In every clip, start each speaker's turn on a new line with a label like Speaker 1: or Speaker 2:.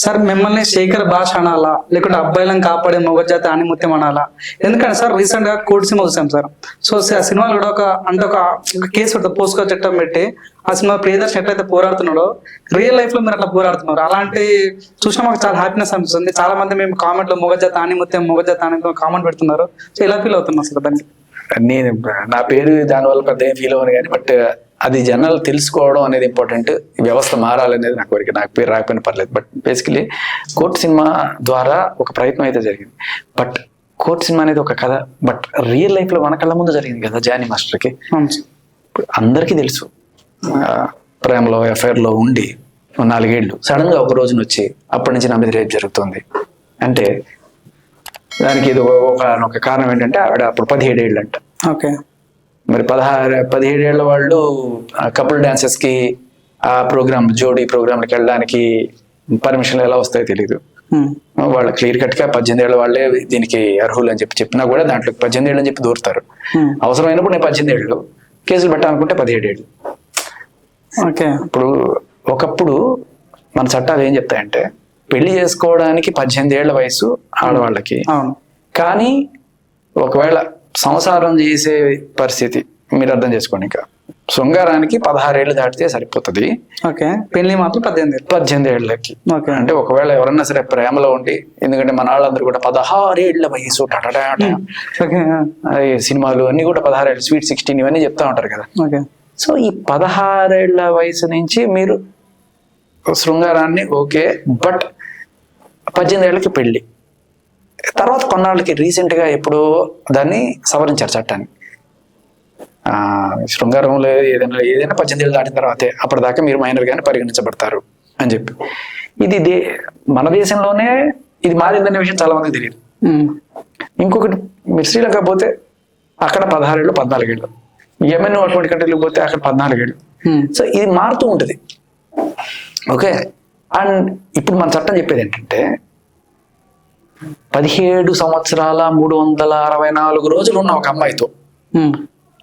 Speaker 1: Sir మిమ్మల్ని శేఖర్ భాష అనాలా? లేకుంటే అబ్బాయిలను కాపాడే మొగజాత ఆనిముత్యం అనాలా? ఎందుకంటే సార్ రీసెంట్గా కోర్టు సినిమా చూసాం సార్. సో ఆ సినిమాలో కూడా ఒక అంటే ఒక కేసు ఉంటుంది పోస్కో చట్టం పెట్టి. ఆ సినిమా ప్రియదర్శన్ ఎట్లయితే పోరాడుతున్నాడో రియల్ లైఫ్లో మీరు అట్లా పోరాడుతున్నారు. అలాంటి చూసినా మాకు చాలా హ్యాపీనెస్ అనిపిస్తుంది. చాలా మంది మేము కామెంట్లో మొగజాత ఆనిముత్యం మొగజాత అని కామెంట్ పెడుతున్నారు. సో ఇలా ఫీల్ అవుతున్నాం సార్ దానికి.
Speaker 2: నేను నా పేరు దానివల్ల పెద్ద ఏం ఫీల్ అవ్వను కానీ బట్ అది జనాలు తెలుసుకోవడం అనేది ఇంపార్టెంట్. వ్యవస్థ మారాలనేది నాకు కోరిక. నాకు పేరు రాకపోయినా పర్లేదు. బట్ బేసికలీ కోర్ట్ సినిమా ద్వారా ఒక ప్రయత్నం అయితే జరిగింది. బట్ కోర్ట్ సినిమా అనేది ఒక కథ. బట్ రియల్ లైఫ్లో మన కళ్ళ ముందు జరిగింది కదా జానీ మాస్టర్కి? అందరికీ తెలుసు. ప్రేమలో affair లో ఉండి ఓ నాలుగేళ్ళు సడన్గా ఒక రోజున వచ్చి అప్పటి నుంచి నా మీద రేపు జరుగుతుంది. అంటే దానికి ఇది ఒక ఒక కారణం ఏంటంటే ఆవిడ అప్పుడు పదిహేడేళ్ళు అంట
Speaker 1: ఓకే.
Speaker 2: మరి పదహారు పదిహేడేళ్ళ వాళ్ళు కపుల్ డాన్సెస్కి ఆ ప్రోగ్రామ్ జోడీ ప్రోగ్రాంకి వెళ్ళడానికి పర్మిషన్లు ఎలా వస్తాయో తెలియదు. వాళ్ళు క్లియర్ కట్గా పద్దెనిమిది ఏళ్ళ వాళ్ళే దీనికి అర్హులు అని చెప్పి చెప్పినా కూడా దాంట్లో పద్దెనిమిది ఏళ్ళు అని చెప్పి దూరుతారు. అవసరమైనప్పుడు నేను పద్దెనిమిది ఏళ్ళు కేసులు పెట్టాలనుకుంటే పదిహేడు ఏళ్ళు.
Speaker 1: ఓకే.
Speaker 2: ఇప్పుడు ఒకప్పుడు మన చట్టాలు ఏం చెప్తాయంటే పెళ్ళి చేసుకోవడానికి పద్దెనిమిది ఏళ్ళ వయసు ఆడవాళ్ళకి. కానీ ఒకవేళ సంసారం చేసే పరిస్థితి మీరు అర్థం చేసుకోండి ఇంకా. శృంగారానికి పదహారేళ్ళు దాటితే సరిపోతుంది.
Speaker 1: ఓకే. పెళ్ళి మాత్రం పద్దెనిమిది.
Speaker 2: పద్దెనిమిది ఏళ్ళకి
Speaker 1: ఓకే.
Speaker 2: అంటే ఒకవేళ ఎవరన్నా సరే ప్రేమలో ఉండి ఎందుకంటే మన వాళ్ళందరూ కూడా పదహారేళ్ళ వయసు సినిమాలు అన్ని కూడా పదహారేళ్ళు స్వీట్ సిక్స్టీన్ ఇవన్నీ చెప్తా ఉంటారు కదా.
Speaker 1: ఓకే.
Speaker 2: సో ఈ పదహారేళ్ళ వయసు నుంచి మీరు శృంగారాన్ని ఓకే బట్ పద్దెనిమిది ఏళ్ళకి పెళ్ళి. తర్వాత కొన్నాళ్ళకి recent గా ఎప్పుడో దాన్ని సవరించారు చట్టాన్ని. ఆ, శృంగారంలో ఏదైనా ఏదైనా పద్దెనిమిది ఏళ్ళు దాటిన తర్వాతే అప్పటిదాకా మీరు మైనర్ గానే పరిగణించబడతారు అని చెప్పి. ఇది దే మన దేశంలోనే ఇది మారిందనే విషయం చాలా మందికి తెలియదు. ఇంకొకటి మీరు శ్రీలంక పోతే అక్కడ పదహారేళ్ళు పద్నాలుగేళ్ళు. యెమెన్ అటువంటి కంట్రీలకు పోతే అక్కడ పద్నాలుగేళ్ళు. సో ఇది మారుతూ ఉంటుంది. ఓకే? అండ్ ఇప్పుడు మన చట్టం చెప్పేది ఏంటంటే పదిహేడు సంవత్సరాల మూడు వందల అరవై నాలుగు రోజులు ఉన్న ఒక అమ్మాయితో.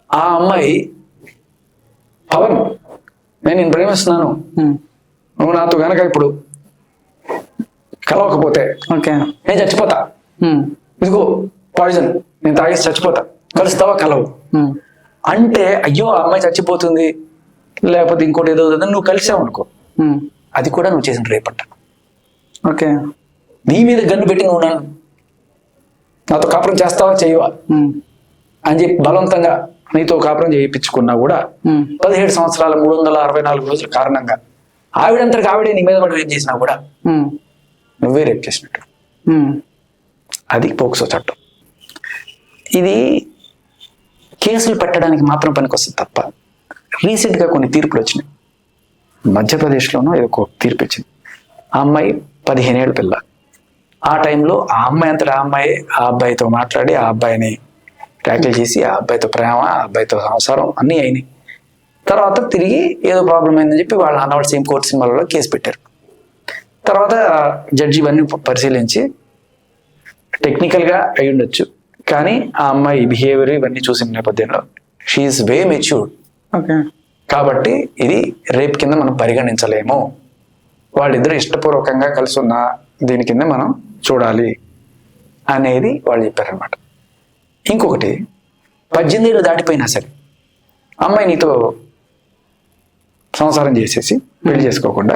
Speaker 2: ఆ అమ్మాయి పవన్ నేను నేను ప్రేమిస్తున్నాను. నువ్వు నాతో గనక ఇప్పుడు కలవకపోతే
Speaker 1: ఓకే
Speaker 2: నేను చచ్చిపోతా. ఇదిగో పాయిజన్ నేను తాగేసి చచ్చిపోతా కలుస్తావా కలవు. అంటే అయ్యో ఆ అమ్మాయి చచ్చిపోతుంది లేకపోతే ఇంకోటి ఏదో నువ్వు కలిసావు అనుకో. అది కూడా నువ్వు చేసిన రేపంట
Speaker 1: ఓకే
Speaker 2: నీ మీద గన్ను పెట్టి నువ్వు నన్ను నాతో కాపురం చేస్తావా చేయవా. అని చెప్పి బలవంతంగా నీతో కాపురం చేయించుకున్నా కూడా. పదిహేడు సంవత్సరాల మూడు వందల అరవై నాలుగు రోజుల కారణంగా ఆవిడంతటికి ఆవిడే నీ మీద పడి రేపు చేసినా కూడా. నువ్వే రేపు చేసినట్టు. అది పోక్సో చట్టం ఇది కేసులు పెట్టడానికి మాత్రం పనికొస్తుంది తప్ప రీసెంట్గా కొన్ని తీర్పులు వచ్చినాయి మధ్యప్రదేశ్లోనూ ఏదో ఒక తీర్పు ఇచ్చింది ఆ అమ్మాయి పదిహేను ఏళ్ళ పిల్ల ఆ టైంలో ఆ అమ్మాయి అంతటా ఆ అమ్మాయి ఆ అబ్బాయితో మాట్లాడి ఆ అబ్బాయిని ట్యాకిల్ చేసి ఆ అబ్బాయితో ప్రేమ ఆ అబ్బాయితో సంసారం అన్నీ అయినాయి. తర్వాత తిరిగి ఏదో ప్రాబ్లం అయిందని చెప్పి వాళ్ళ అన్నవాళ్ళు సేమ్ కోర్టు సినిమాలలో కేసు పెట్టారు. తర్వాత జడ్జి ఇవన్నీ పరిశీలించి టెక్నికల్గా అయి ఉండొచ్చు. కానీ ఆ అమ్మాయి బిహేవియర్ ఇవన్నీ చూసిన నేపథ్యంలో షీఈస్ వే మెచ్యూర్డ్
Speaker 1: ఓకే.
Speaker 2: కాబట్టి ఇది రేప్ కింద మనం పరిగణించలేము. వాళ్ళిద్దరు ఇష్టపూర్వకంగా కలిసి ఉన్న దీని కింద మనం చూడాలి అనేది వాళ్ళు చెప్పారనమాట ఇంకొకటి పద్దెనిమిది ఏళ్ళు దాటిపోయినా సరే అమ్మాయి నీతో సంసారం చేసేసి పెళ్ళి చేసుకోకుండా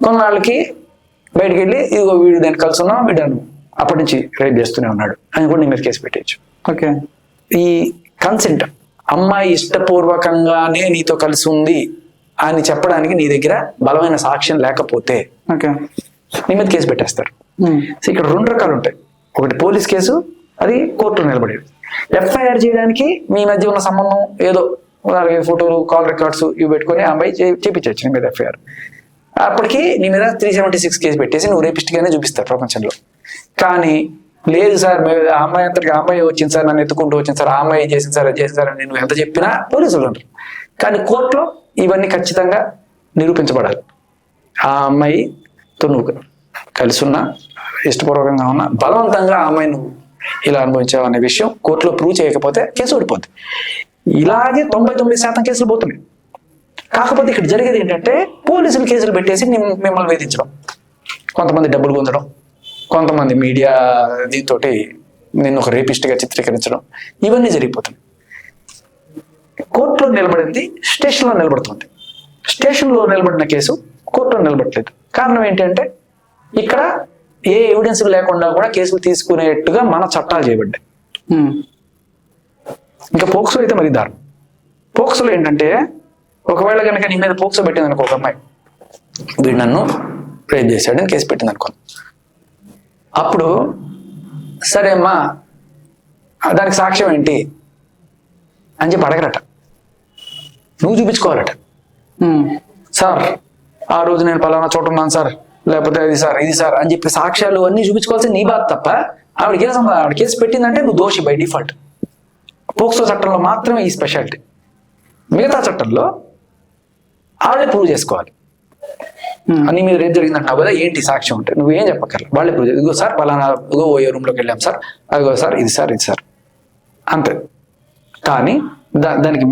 Speaker 2: కొన్నాళ్ళకి బయటికి వెళ్ళి ఇదిగో వీడు దాన్ని కలిసి ఉన్నాం వీడను అప్పటి నుంచి రేప్ చేస్తూనే ఉన్నాడు అని కూడా నీ మీద కేసు పెట్టేయచ్చు.
Speaker 1: ఓకే.
Speaker 2: ఈ కన్సెంట్ అమ్మాయి ఇష్టపూర్వకంగానే నీతో కలిసి ఉంది అని చెప్పడానికి నీ దగ్గర బలమైన సాక్ష్యం లేకపోతే
Speaker 1: ఓకే.
Speaker 2: నీ మీద కేసు పెట్టేస్తారు.
Speaker 1: Hmm.
Speaker 2: సో ఇక్కడ రెండు రకాలు ఉంటాయి. ఒకటి పోలీస్ కేసు అది కోర్టులో నిలబడేది. ఎఫ్ఐఆర్ చేయడానికి మీ మధ్య ఉన్న సంబంధం ఏదో అలాగే ఫోటోలు కాల్ రికార్డ్స్ ఇవి పెట్టుకొని ఆ అమ్మాయి చేపించవచ్చు నీ మీద ఎఫ్ఐఆర్ అప్పటికి నీ మీద త్రీ సెవెంటీ సిక్స్ కేసు పెట్టేసి నువ్వు రేపిస్ట్గానే చూపిస్తారు ప్రపంచంలో. కానీ లేదు సార్ ఆ అమ్మాయి అంతటికి ఆ అమ్మాయి వచ్చింది సార్ నన్ను ఎత్తుకుంటూ వచ్చింది సార్ ఆ అమ్మాయి చేసింది సార్ అది చేసింది సార్ నేను నువ్వు ఎంత చెప్పినా పోలీసులు ఉంటారు కానీ కోర్టులో ఇవన్నీ ఖచ్చితంగా నిరూపించబడాలి. ఆ అమ్మాయి నువ్వు కలిసి ఉన్నా ఇష్టపూర్వకంగా ఉన్నా బలవంతంగా ఆ నువ్వు ఇలా అనుభవించావు అనే విషయం కోర్టులో ప్రూవ్ చేయకపోతే కేసు ఓడిపోద్ది. ఇలాగే తొంభై తొమ్మిది శాతం కేసులు పోతున్నాయి. కాకపోతే ఇక్కడ జరిగేది ఏంటంటే పోలీసులు కేసులు పెట్టేసి మిమ్మల్ని వేధించడం. కొంతమంది డబ్బులు పొందడం. కొంతమంది మీడియా దీంతో నిన్ను ఒక రేపిస్ట్గా చిత్రీకరించడం. ఇవన్నీ జరిగిపోతున్నాయి. కోర్టులో నిలబడింది స్టేషన్లో నిలబడుతుంది. స్టేషన్లో నిలబడిన కేసు కోర్టులో నిలబడలేదు. కారణం ఏంటంటే ఇక్కడ ఏ ఎవిడెన్స్ లేకుండా కూడా కేసులు తీసుకునేట్టుగా మన చట్టాలు చేయబడ్డాయి. ఇంకా పోక్సో అయితే మరి దారుణం. పోక్సోలో ఏంటంటే ఒకవేళ కనుక నీ మీద పోక్సో పెట్టింది అనుకో ఒక అమ్మాయి వీడు నన్ను రేప్ చేశాడని కేసు పెట్టింది అనుకో అప్పుడు సరే అమ్మా దానికి సాక్ష్యం ఏంటి? అని చెప్పి అడగరట. నువ్వు చూపించుకోవాలట. సార్ ఆ రోజు నేను పలానా చోట ఉన్నాను సార్. లేకపోతే అది సార్ ఇది సార్ అని చెప్పి సాక్ష్యాలు అన్ని చూపించుకోవాల్సింది నీ బాధ తప్ప ఆవిడ కేసు ఆవిడ కేసు పెట్టిందంటే నువ్వు దోషి బై డిఫాల్ట్. పోక్సో చట్టంలో మాత్రమే ఈ స్పెషాలిటీ. మిగతా చట్టంలో ఆవిడే ప్రూవ్ చేసుకోవాలి. అని మీద రేపు జరిగిందంటావు కదా ఏంటి సాక్ష్యం అంటే నువ్వు ఏం చెప్పక్కర్లేదు వాళ్ళే ప్రూవ్ ఇదిగో సార్ పలానా ఇదిగో ఓ రూమ్లోకి వెళ్ళాం సార్. అదిగో సార్ ఇది సార్ ఇది సార్. అంతే. కానీ దా దానికి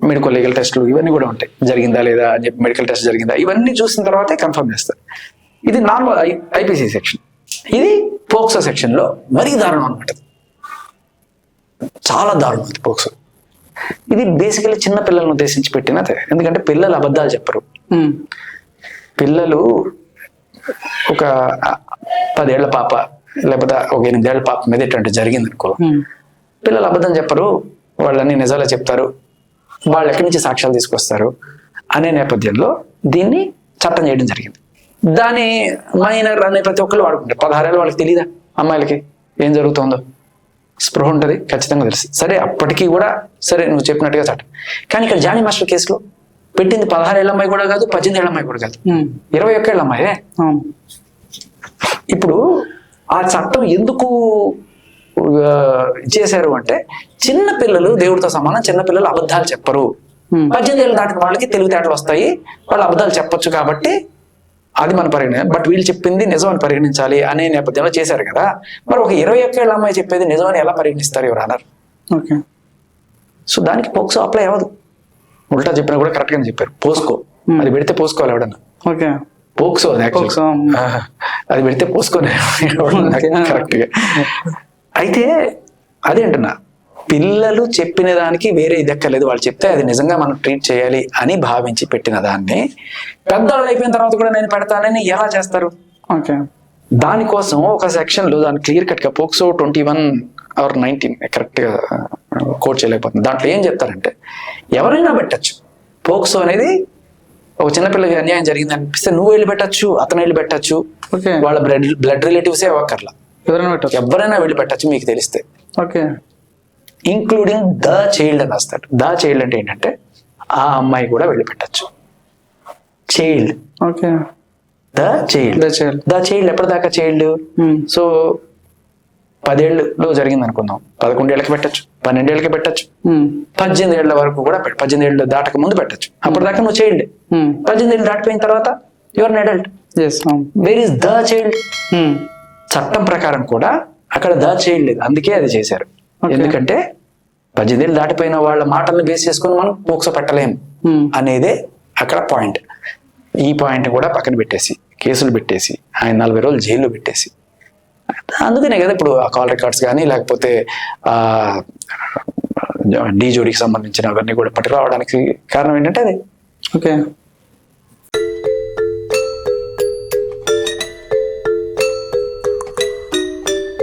Speaker 2: మెడికల్ లీగల్ టెస్టులు ఇవన్నీ కూడా ఉంటాయి. జరిగిందా లేదా అని చెప్పి మెడికల్ టెస్ట్ జరిగిందా? ఇవన్నీ చూసిన తర్వాతే కన్ఫర్మ్ చేస్తారు. ఇది నార్మల్ ఐపీసీ సెక్షన్ ఇది పోక్సో సెక్షన్లో మరీ దారుణం అనమాట చాలా దారుణం అది పోక్సో. ఇది బేసికలీ చిన్న పిల్లలను ఉద్దేశించి పెట్టినదే ఎందుకంటే పిల్లలు అబద్ధాలు చెప్పరు. పిల్లలు ఒక పదేళ్ళ పాప లేకపోతే ఒక ఎనిమిదేళ్ళ పాప మీద ఇటువంటి జరిగింది అనుకో. పిల్లలు అబద్ధం చెప్పరు వాళ్ళని నిజాలే చెప్తారు వాళ్ళు ఎక్కడి నుంచి సాక్ష్యాలు తీసుకొస్తారు అనే నేపథ్యంలో దీన్ని చట్టం చేయడం జరిగింది. దాని మైనర్ అనే ప్రతి ఒక్కరు వాడుకుంటారు. పదహారేళ్ళు వాళ్ళకి తెలియదా అమ్మాయిలకి? ఏం జరుగుతుందో? స్పృహ ఉంటుంది ఖచ్చితంగా తెలుసు సరే అప్పటికీ కూడా సరే నువ్వు చెప్పినట్టుగా చట్టం కానీ ఇక్కడ జానీ మాస్టర్ కేసులో పెట్టింది పదహారేళ్ళ అమ్మాయి కూడా కాదు పద్దెనిమిది ఏళ్ళ అమ్మాయి కూడా కాదు. ఇరవై ఒక్కేళ్ళ అమ్మాయే? ఇప్పుడు ఆ చట్టం ఎందుకు చేశారు అంటే చిన్న పిల్లలు దేవుడితో సమానం చిన్న పిల్లలు అబద్ధాలు చెప్పరు. పద్దెనిమిది ఏళ్ళు దాటిన వాళ్ళకి తెలివితేటలు వస్తాయి వాళ్ళు అబద్ధాలు చెప్పొచ్చు కాబట్టి అది మన పరిగణ బట్ వీళ్ళు చెప్పింది నిజం అని పరిగణించాలి అనే నేపథ్యంలో చేశారు కదా. మరి ఒక ఇరవై ఒక్కేళ్ళ అమ్మాయి చెప్పేది నిజం అని ఎలా పరిగణిస్తారు ఎవరు అన్నారు?
Speaker 1: ఓకే.
Speaker 2: సో దానికి పోక్సో అప్లై అవ్వదు. ఉల్టా చెప్పినా కూడా కరెక్ట్ గానే చెప్పారు. పోసుకో.
Speaker 1: Hmm.
Speaker 2: అది పెడితే పోసుకోవాలి ఎవడన్నా
Speaker 1: ఓకే.
Speaker 2: పోక్సో అది అది పెడితే పోసుకొని
Speaker 1: Okay.
Speaker 2: కరెక్ట్గా అయితే అదేంటన్నా పిల్లలు చెప్పిన దానికి వేరే ఇది ఎక్కర్లేదు. వాళ్ళు చెప్తే అది నిజంగా మనం ట్రీట్ చేయాలి అని భావించి పెట్టిన దాన్ని పెద్దవాళ్ళు అయిపోయిన తర్వాత కూడా నేను పెడతానని ఎలా చేస్తారు?
Speaker 1: ఓకే.
Speaker 2: దానికోసం ఒక సెక్షన్లో దాని క్లియర్ కట్గా POCSO twenty one or nineteen కరెక్ట్గా కోట్ చేయలేకపోతుంది దాంట్లో ఏం చెప్తారంటే ఎవరైనా పెట్టచ్చు. పోక్సో అనేది ఒక చిన్నపిల్లకి అన్యాయం జరిగింది అనిపిస్తే నువ్వు వెళ్ళి పెట్టచ్చు అతను వెళ్ళి పెట్టచ్చు.
Speaker 1: ఓకే.
Speaker 2: వాళ్ళ బ్లడ్ బ్లడ్ రిలేటివ్సే అవ్వక్కర్లా.
Speaker 1: ఎవరైనా పెట్టచ్చు.
Speaker 2: ఎవరైనా వెళ్ళి పెట్టచ్చు మీకు తెలిస్తే.
Speaker 1: ఓకే.
Speaker 2: ఇంక్లూడింగ్ ద చైల్డ్ అని రాస్తాడు. ద చైల్డ్ అంటే ఏంటంటే ఆ అమ్మాయి కూడా వెళ్ళి పెట్టచ్చు child
Speaker 1: okay
Speaker 2: the child
Speaker 1: the child
Speaker 2: ఎప్పటిదాకా చైల్డ్ సో పదేళ్ళలో జరిగింది అనుకుందాం పదకొండేళ్ళకి పెట్టచ్చు. పన్నెండేళ్ళకి పెట్టచ్చు.
Speaker 1: ఉమ్,
Speaker 2: పద్దెనిమిది ఏళ్ళ వరకు కూడా పద్దెనిమిది ఏళ్ళు దాటక ముందు పెట్టచ్చు. అప్పటిదాకా నువ్వు చైల్డ్ పద్దెనిమిది ఏళ్ళు దాటిపోయిన తర్వాత your adult where is the child చట్టం ప్రకారం కూడా అక్కడ ద చైల్డ్ లేదు అందుకే అది చేశారు. ఎందుకంటే పద్దెనిమిది దాటిపోయిన వాళ్ళ మాటలను బేస్ చేసుకొని మనం మోక్ష పెట్టలేం అనేదే అక్కడ పాయింట్ ఈ పాయింట్ కూడా పక్కన పెట్టేసి కేసులు పెట్టేసి ఆయన నలభై రోజులు జైల్లో పెట్టేసి. అందుకనే కదా ఇప్పుడు ఆ కాల్ రికార్డ్స్ కానీ లేకపోతే ఆ డీ జోడీకి సంబంధించిన అవన్నీ కూడా పట్టుకురావడానికి కారణం ఏంటంటే అదే.
Speaker 1: ఓకే.